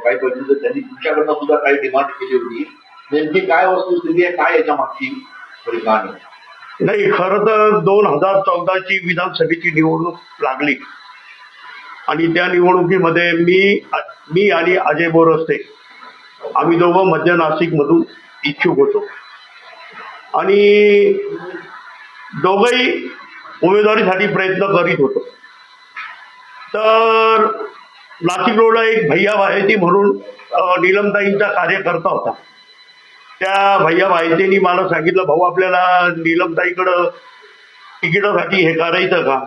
काही पैसे तर त्यांनी तुमच्याकडनं सुद्धा काही डिमांड केली होती नेमकी काय वस्तुस्थिती आहे काय याच्या मागची थोडी नाही खरं तर दोन हजार चौदाची विधानसभेची निवडणूक लागली. आणि त्या निवडणुकीमध्ये मी मी आणि अजय बोरस्ते आम्ही दोघं मध्य नाशिकमधून इच्छुक होतो. आणि दोघंही उमेदवारीसाठी प्रयत्न करीत होतो. तर नाशिक रोडला एक भैया भायती म्हणून निलमताईंचा नीलमताईंचा कार्यकर्ता होता. त्या भैया भायतेनी मला सांगितलं भाऊ आपल्याला नीलमताईकडं तिकिटासाठी हे करायचं का?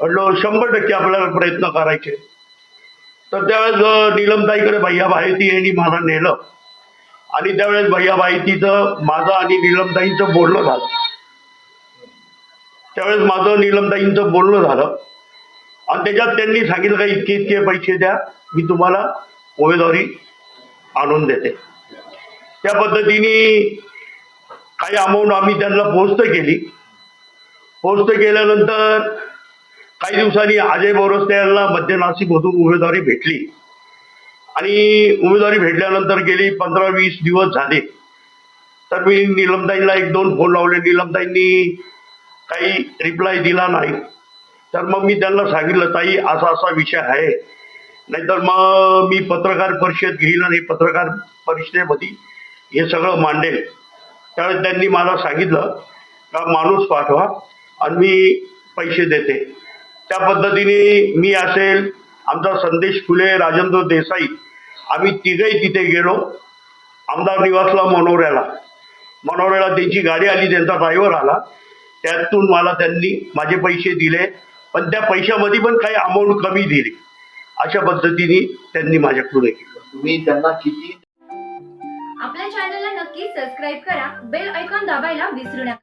म्हणलं शंभर टक्के आपल्याला प्रयत्न करायचे. तर त्यावेळेस निलमताईकडे नीलमताईकडे भैया भायती यांनी मला नेलं. आणि त्यावेळेस भैया भायतीचं माझं आणि निलमताईंचं बोलणं झालं. त्यावेळेस माझं नीलमताईंचं बोलणं झालं. आणि त्याच्यात त्यांनी सांगितलं का इतके इतके पैसे द्या मी तुम्हाला उमेदवारी आणून देते. त्या पद्धतीने काही अमाऊंट आम्ही त्यांना पोस्ट केली. पोस्ट केल्यानंतर काही दिवसांनी अजय बोरस्ते यांना मध्य नाशिकमधून उमेदवारी भेटली. आणि उमेदवारी भेटल्यानंतर गेली पंधरा वीस दिवस झाले. तर मी निलमताईंना एक दोन फोन लावले. निलमताईंनी काही रिप्लाय दिला नाही. तर मग मी त्यांना सांगितलं ताई असा असा विषय आहे. नाहीतर मग मी पत्रकार परिषद घेईल आणि पत्रकार परिषदेमध्ये हे सगळं मांडेल. त्यावेळेस त्यांनी मला सांगितलं का माणूस पाठवा आणि मी पैसे देते. त्या पद्धतीने मी असेल आमचा संदेश फुले राजेंद्र देसाई आम्ही तिघही तिथे गेलो आमदार निवासला मनोऱ्याला. मनोऱ्याला त्यांची गाडी आली त्यांचा ड्रायव्हर आला. त्यातून मला त्यांनी माझे पैसे दिले. पण त्या पैशामध्ये पण काही अमाऊंट कमी दिली अशा पद्धतीने त्यांनी माझ्याकडून हे केलं. तुम्ही त्यांना किती आपल्या चॅनलला नक्की सबस्क्राईब करा. बेल ऐकॉन दाबायला विसरू नका.